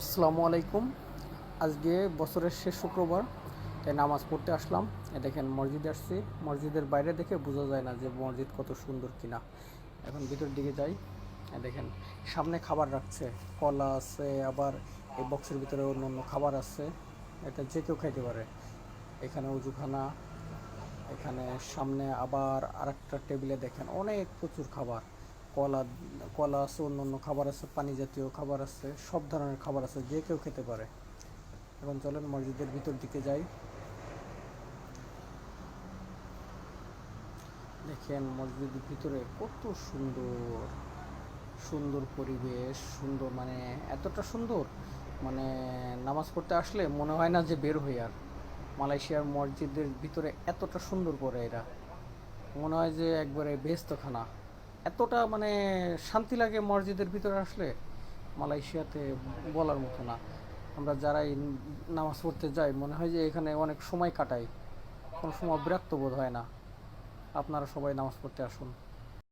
আসসালামু আলাইকুম। আজকে বছরের শেষ শুক্রবার, তাই নামাজ পড়তে আসলাম। এ দেখেন মসজিদে আসছি। মসজিদের বাইরে দেখে বোঝা যায় না যে মসজিদ কত সুন্দর কিনা। এখন ভিতর দিকে যাই। দেখেন, সামনে খাবার রাখছে। কলা আছে, আবার এই বক্সের ভিতরে অন্য অন্য খাবার আছে। এটা যে কেউ খাইতে পারে। এখানে উজুখানা, এখানে সামনে আবার আরেকটা টেবিলে দেখেন অনেক প্রচুর খাবার। কলা কলা আছে অন্য অন্য খাবার আছে, পানি জাতীয় খাবার আছে, সব ধরনের খাবার আছে, যে কেউ খেতে পারে। এখন চলেন মসজিদের ভিতর দিকে যাই। দেখেন মসজিদের ভিতরে কত সুন্দর সুন্দর পরিবেশ, সুন্দর মানে এতটা সুন্দর মানে নামাজ পড়তে আসলে মনে হয় না যে বের হই আর। মালয়েশিয়ার মসজিদের ভিতরে এতটা সুন্দর করে এরা। মনে হয় যে একবারে বেস্তখানা এতটা মানে শান্তি লাগে মসজিদের ভিতরে আসলে? মালয়েশিয়াতে বলার মতো না। আমরা যারাই নামাজ পড়তে যাই, মনে হয় যে এখানে অনেক সময় কাটাই। কোনো সময় বিরক্ত বোধ হয় না। আপনারা সবাই নামাজ পড়তে আসুন।